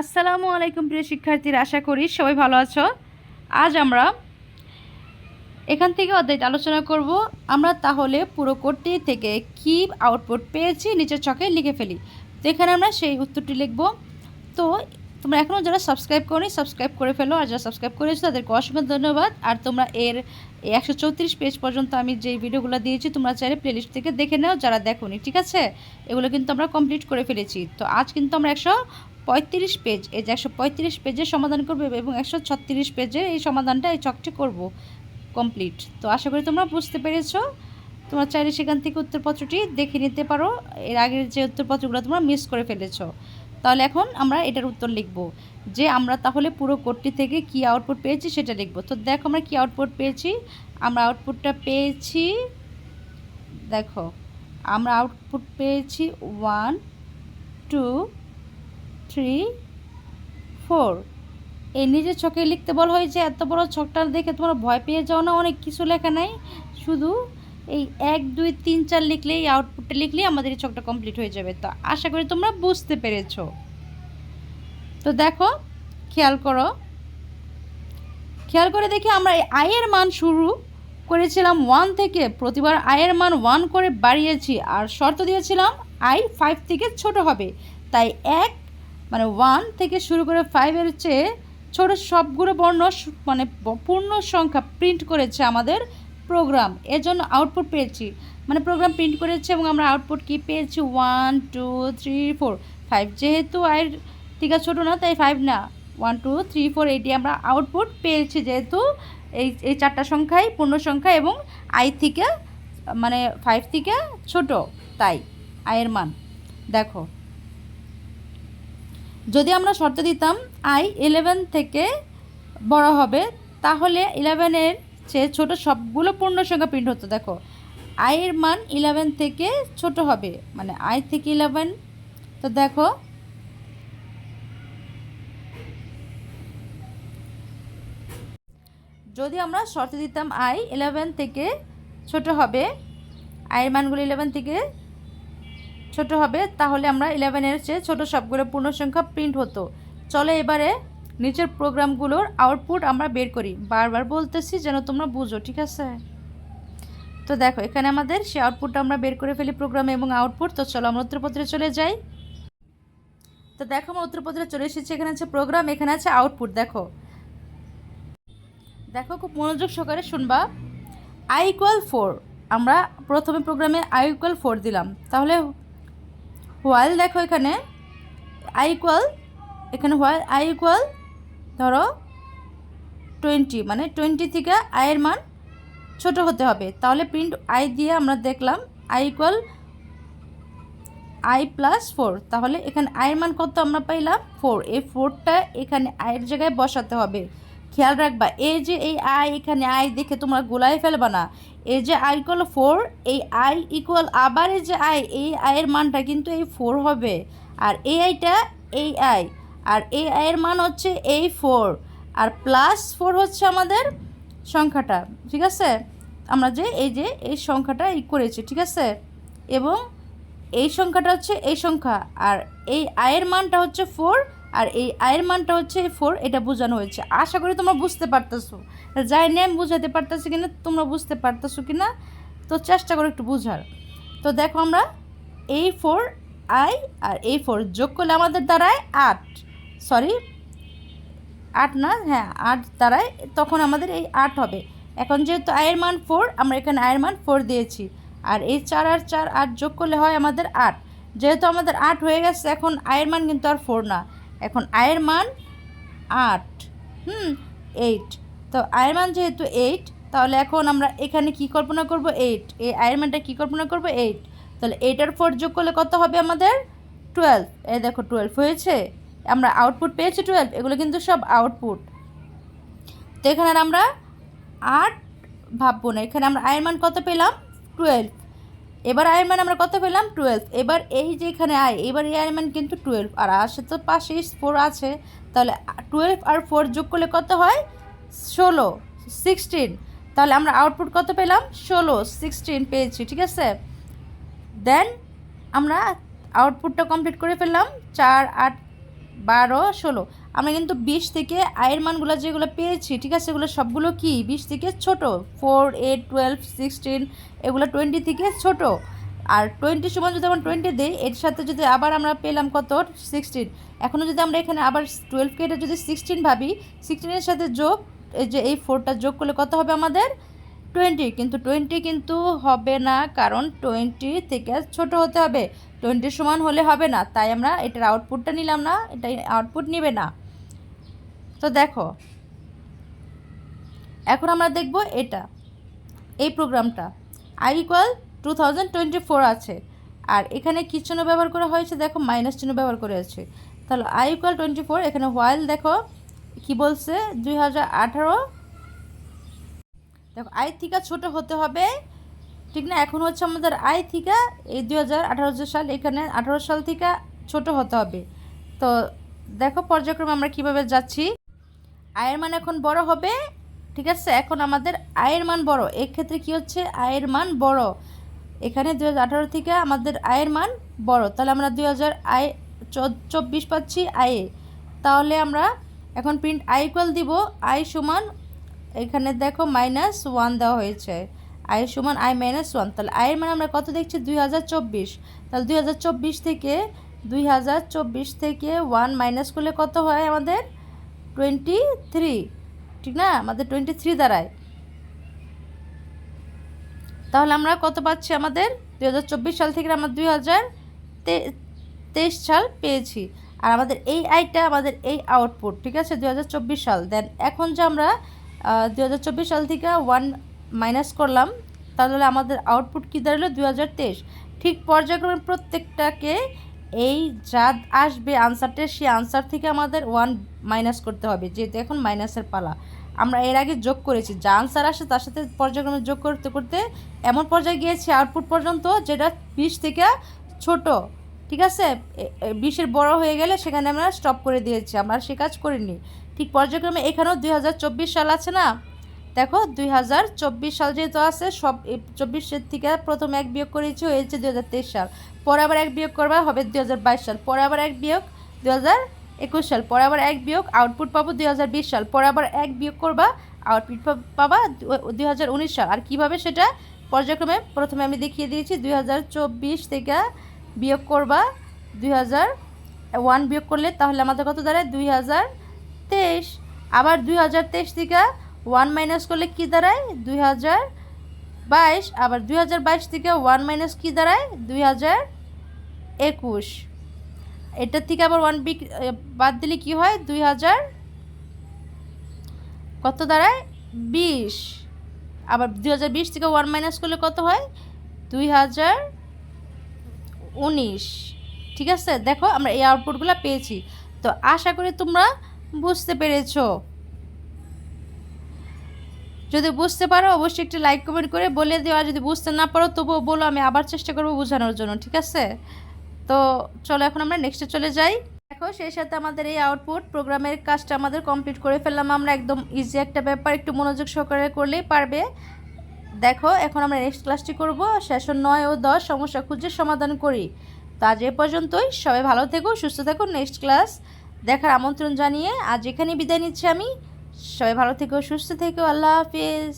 আসসালামু আলাইকুম প্রিয় শিক্ষার্থীরা, আশা করি সবাই ভালো আছো। আজ আমরা এখান থেকে অধ্যায়টা আলোচনা করব। আমরা তাহলে পুরো কোডটি থেকে কি আউটপুট পেয়েছি নিচের চকে লিখে ফেলি। তো এখানে আমরা সেই উত্তরটি লিখব। তো তোমরা এখনও যারা সাবস্ক্রাইব করনি সাবস্ক্রাইব করে ফেলো। আর যারা সাবস্ক্রাইব করেছ, তাদেরকে অসংখ্য ধন্যবাদ। আর তোমরা এর একশো চৌত্রিশ পেজ পর্যন্ত আমি যে ভিডিওগুলো দিয়েছি, তোমরা চাইলে প্লেলিস্ট থেকে দেখে নাও, যারা দেখোনি, ঠিক আছে? এগুলো কিন্তু আমরা কমপ্লিট করে ফেলেছি। তো আজ কিন্তু আমরা একশো পঁয়ত্রিশ পেজ, এই যে একশো পঁয়ত্রিশ পেজের সমাধান করবে এবং একশো ছত্রিশ পেজের এই সমাধানটা এই চকটি করব কমপ্লিট। তো আশা করি তোমরা বুঝতে পেরেছ। তোমরা চাইলে সেখান থেকে উত্তরপত্রটি দেখে নিতে পারো। এর আগের যে উত্তরপত্রগুলো তোমরা মিস করে ফেলেছ। তাহলে এখন আমরা এটার উত্তর লিখব যে আমরা তাহলে পুরো কোডটি থেকে কি আউটপুট পেয়েছি সেটা লিখব। তো দেখো আমরা কি আউটপুট পেয়েছি? আমরা আউটপুটটা পেয়েছি, দেখো, আমরা আউটপুট পেয়েছি ওয়ান, টু থ্রি, ফোর। এই নিজের ছকে লিখতে বল হয়েছে এত বড় ছকটা দেখে তোমরা ভয় পেয়ে যাও না, অনেক কিছু লেখা নাই। শুধু এই এক, দুই, তিন, চার লিখলেই আউটপুটটা লিখলেই আমাদের এই ছকটা কমপ্লিট হয়ে যাবে। তো আশা করি তোমরা বুঝতে পেরেছ। তো দেখো, খেয়াল করো। খেয়াল করে দেখি আমরা এই আয়ের মান শুরু করেছিলাম ওয়ান থেকে, প্রতিবার আয়ের মান ওয়ান করে বাড়িয়েছি, আর শর্ত দিয়েছিলাম আই ফাইভ থেকে ছোট হবে। তাই এক মানে ওয়ান থেকে শুরু করে ফাইভের চেয়ে ছোট সবগুলো বর্ণ মানে পূর্ণ সংখ্যা প্রিন্ট করেছে আমাদের প্রোগ্রাম এজন্য আউটপুট পেয়েছি। মানে প্রোগ্রাম প্রিন্ট করেছে এবং আমরা আউটপুট কি পেয়েছি? One two three four five যেহেতু আয়ের থেকে ছোটো না, তাই ফাইভ না। One two three four eighty আমরা আউটপুট পেয়েছি যেহেতু এই এই চারটা সংখ্যাই পূর্ণ সংখ্যা এবং আই থেকে মানে ফাইভ থেকে ছোট, তাই আয়ের মান। দেখো। যদি আমরা শর্ত দিতাম আই ইলেভেন থেকে বড় হবে, তাহলে ইলেভেনের চেয়ে ছোট সবগুলো পূর্ণ সংখ্যা প্রিন্ট হতো। দেখো আয়ের মান ইলেভেন থেকে ছোট হবে মানে আই থেকে ইলেভেন তো দেখো, যদি আমরা শর্ত দিতাম আই ইলেভেন থেকে ছোট হবে আয়ের মানগুলো ইলেভেন থেকে ছোট হবে, তাহলে আমরা ইলেভেনের চেয়ে ছোট সবগুলো পূর্ণ সংখ্যা প্রিন্ট হতো। চলো এবারে নিচের প্রোগ্রামগুলোর আউটপুট আমরা বের করি। বারবার বলতেছি যেন তোমরা বুঝো, ঠিক আছে? তো দেখো, এখানে আমাদের সে আউটপুটটা আমরা বের করে ফেলি প্রোগ্রামে এবং আউটপুট তো চলো আমরা উত্তরপত্রে চলে যাই। তো দেখো, আমরা উত্তরপত্রে চলে এসেছি, এখানে আছে প্রোগ্রাম এখানে আছে আউটপুট দেখো। দেখো, খুব মনোযোগ সহকারে শুনবা। আই ইকুয়াল ফোর আমরা প্রথমে প্রোগ্রামে আই ইকুয়াল ফোর দিলাম। তাহলে হোয়াইল দেখো এখানে আই ইকুয়াল এখানে হোয়াইল আই ইকুয়াল ধরো টোয়েন্টি মানে টোয়েন্টি থেকে আয়ের মান ছোট হতে হবে। তাহলে প্রিন্ট আই দিয়ে আমরা দেখলাম I equal I plus four তাহলে এখানে আয়ের মান কত আমরা পাইলাম? ফোর এই ফোরটা এখানে আয়ের জায়গায় বসাতে হবে। খেয়াল রাখবা, এই যে এই আই এখানে আই দেখে তোমরা গোলায় ফেলবা না, এই যে আই ইকুয়াল ফোর এই আই ইকুয়াল আবার এই যে আই এই আয়ের মানটা কিন্তু এই ফোর হবে, আর এই আইটা এই আই আর এই আয়ের মান হচ্ছে এই ফোর আর প্লাস ফোর হচ্ছে আমাদের সংখ্যাটা, ঠিক আছে? আমরা যে এই যে এই সংখ্যাটা ই করেছি, ঠিক আছে? এবং এই সংখ্যাটা হচ্ছে এই সংখ্যা, আর এই আয়ের মানটা হচ্ছে ফোর আর এই আয়ের মানটা হচ্ছে ফোর এটা বোঝানো হয়েছে। আশা করি তোমরা বুঝতে পারতেছো। যাই নিয়ে আমি বুঝাতে পারতেছি কিনা, তোমরা বুঝতে পারতেছো কিনা, তো চেষ্টা করো একটু বুঝার। তো দেখো আমরা এই ফোর আই আর এই ফোর যোগ করলে আমাদের দাঁড়ায় আট। সরি আট না হ্যাঁ আট দাঁড়ায়, তখন আমাদের এই আট হবে। এখন যেহেতু আয়ের মান ফোর আমরা এখানে আয়ের মান ফোর দিয়েছি। আর এই চার আর চার আট যোগ করলে হয় আমাদের আট। যেহেতু আমাদের আট হয়ে গেছে, এখন আয়ের মান কিন্তু আর ফোর না। এখন আয়ের মান আট। হুম এইট তো আয়ের মান যেহেতু এইট তাহলে এখন আমরা এখানে কি কল্পনা করব? এইট এই আয়ের মানটা কী কল্পনা করব? এইট তাহলে এইট আর ফোর যোগ করলে কত হবে আমাদের? টুয়েলভ এই দেখো টুয়েলভ হয়েছে, আমরা আউটপুট পেয়েছি টুয়েলভ এগুলো কিন্তু সব আউটপুট তো এখানে আমরা আট ভাববো না, এখানে আমরা আয়ের মান কত পেলাম? টুয়েলভ এবার আয়ের মান আমরা কত পেলাম? টুয়েলভ এবার এই যে এখানে আয়, এবার এই আয়ের মান কিন্তু টুয়েলভ আর আসে তো পাশে ফোর আছে। তাহলে টুয়েলভ আর ফোর যোগ করলে কত হয়? ষোলো সিক্সটিন তাহলে আমরা আউটপুট কত পেলাম? ষোলো সিক্সটিন পেয়েছি, ঠিক আছে? দেন আমরা আউটপুটটা কমপ্লিট করে ফেললাম। চার, আট বারো, ষোলো। আমরা কিন্তু বিশ থেকে আয়ের মানগুলো যেগুলো পেয়েছি, ঠিক আছে এগুলো সবগুলো কি? বিশ থেকে ছোট। ফোর এইট টুয়েলভ সিক্সটিন এগুলো টোয়েন্টি থেকে ছোট। আর টোয়েন্টি সমান যদি আমরা টোয়েন্টি দিই, এর সাথে যদি আবার আমরা পেলাম কত? সিক্সটিন এখনও যদি আমরা এখানে আবার টুয়েলভকে এটা যদি সিক্সটিন ভাবি সিক্সটিনের সাথে যোগ, এই যে এই ফোরটা যোগ করলে কত হবে আমাদের? টোয়েন্টি, কিন্তু টোয়েন্টি কিন্তু হবে না, কারণ টোয়েন্টি থেকে ছোট হতে হবে। টোয়েন্টির সমান হলে হবে না, তাই আমরা এটার আউটপুটটা নিলাম না এটা আউটপুট নেবে না। তো দেখো, এখন আমরা দেখব এটা, এই প্রোগ্রামটা। I equal two thousand twenty four আছে, আর এখানে কী চিহ্ন ব্যবহার করা হয়েছে? দেখো মাইনাস চিহ্ন ব্যবহার করে আছে। তাহলে আই ইকুয়াল টোয়েন্টি ফোর এখানে হোয়াইল দেখো, কি বলছে? দুই হাজার আঠারো দেখো আই থিকা ছোট হতে হবে, ঠিক না? এখন হচ্ছে আমাদের আই থিকা এই দু হাজার আঠারো সাল, এখানে আঠারো সাল থেকে ছোট হতে হবে। তো দেখো, পর্যায়ক্রমে আমরা কীভাবে যাচ্ছি? আয়ের মান এখন বড় হবে, ঠিক আছে? এখন আমাদের আয়ের মান বড়। এক্ষেত্রে কি হচ্ছে? আয়ের মান বড়। এখানে দু হাজার আঠারো থেকে আমাদের আয়ের মান বড়। তাহলে আমরা দুই হাজার আয় চব্বিশ পাচ্ছি আয়ে তাহলে আমরা এখন প্রিন্ট আই ইকুয়াল দিব আই সমান এখানে দেখো মাইনাস ওয়ান দেওয়া হয়েছে। আই সমান আই মাইনাস ওয়ান তাহলে আয়ের মান আমরা কত দেখছি? দুই হাজার চব্বিশ। তাহলে দুই হাজার চব্বিশ থেকে দুই হাজার চব্বিশ থেকে ওয়ান মাইনাস করলে কত হয় আমাদের? টোয়েন্টি থ্রি ঠিক না? আমাদের টোয়েন্টি থ্রি দাঁড়ায়। তাহলে আমরা কত পাচ্ছি আমাদের? দুই হাজার চব্বিশ সাল থেকে আমরা দুই হাজার তেইশ সাল পেয়েছি। আর আমাদের এই আইটা আমাদের এই আউটপুট ঠিক আছে? দুই হাজার চব্বিশ সাল। দেন এখন যে আমরা দুই হাজার চব্বিশ সাল থেকে ওয়ান মাইনাস করলাম। তাহলে আমাদের আউটপুট কী দাঁড়াল? দুই হাজার তেইশ। ঠিক পর্যায়ক্রমে প্রত্যেকটাকে এই যা আসবে আনসারটা সেই আনসার থেকে আমাদের ওয়ান মাইনাস করতে হবে, যেহেতু এখন মাইনাসের পালা। আমরা এর আগে যোগ করেছি, যা আনসার আসে তার সাথে পর্যায়ক্রমে যোগ করতে করতে এমন পর্যায়ে গিয়েছি আউটপুট পর্যন্ত যেটা বিশ থেকে ছোট। ঠিক আছে? বিশের বড় হয়ে গেলে সেখানে আমরা স্টপ করে দিয়েছি, আমরা সে কাজ করিনি। ঠিক পর্যায়ক্রমে এখানেও দুই হাজার চব্বিশ সাল আছে না? দেখো, দুই হাজার চব্বিশ সাল যেহেতু আছে, সব চব্বিশের থেকে প্রথম এক বিয়োগ করেছি হয়েছে দুই হাজার তেইশ সাল। পরে আবার এক বিয়োগ করবা, হবে দুই হাজার বাইশ সাল। পরে আবার এক বিয়োগ হাজার একুশ সাল। পরে আবার এক বিয়োগ আউটপুট পাবো দুই হাজার বিশ সাল। পরে আবার এক বিয়োগ করবা আউটপুট পাবা দুই হাজার উনিশ সাল। আর কীভাবে সেটা? পর্যায়ক্রমে প্রথমে আমি দেখিয়ে দিয়েছি, দুই হাজার চব্বিশ থেকে বিয়োগ করবা দুই হাজার ওয়ান বিয়োগ করলে তাহলে আমাদের কত দাঁড়ায়? দুই হাজার তেইশ। আবার দুই হাজার তেইশ থেকে ওয়ান মাইনাস করলে কী দাঁড়ায়? দুই হাজার বাইশ। আবার দুই হাজার বাইশ থেকে ওয়ান মাইনাস কী দাঁড়ায়? দুই হাজার একুশ। এটার থেকে আবার ওয়ান বিক বাদ দিলে কী হয়? দুই হাজার কত দাঁড়ায়? বিশ। আবার দুই হাজার বিশ থেকে ওয়ান মাইনাস করলে কত হয়? দুই হাজার উনিশ। ঠিক আছে? দেখো আমরা এই আউটপুটগুলো পেয়েছি। তো আশা করি তোমরা বুঝতে পেরেছ। যদি বুঝতে পারো, অবশ্যই একটি লাইক কমেন্ট করে বলে দিও। আর যদি বুঝতে না পারো, তবুও বলো, আমি আবার চেষ্টা করব বোঝানোর জন্য। ঠিক আছে? তো চলো, এখন আমরা নেক্সটে চলে যাই। দেখো, সেই সাথে আমাদের এই আউটপুট প্রোগ্রামের কাজটা আমাদের কমপ্লিট করে ফেললাম আমরা। একদম ইজি একটা ব্যাপার, একটু মনোযোগ সহকারে করলেই পারবে। দেখো, এখন আমরা নেক্সট ক্লাসটি করব। সেশন নয় ও দশ, সমস্যা খুঁজে সমাধান করি। তো আজ এ পর্যন্তই। সবাই ভালো থেকো, সুস্থ থেকো। নেক্সট ক্লাস দেখার আমন্ত্রণ জানিয়ে আজ এখানে বিদায় নিচ্ছি আমি। সবাই ভালো থেকো, সুস্থ থেকো। আল্লাহ হাফিজ।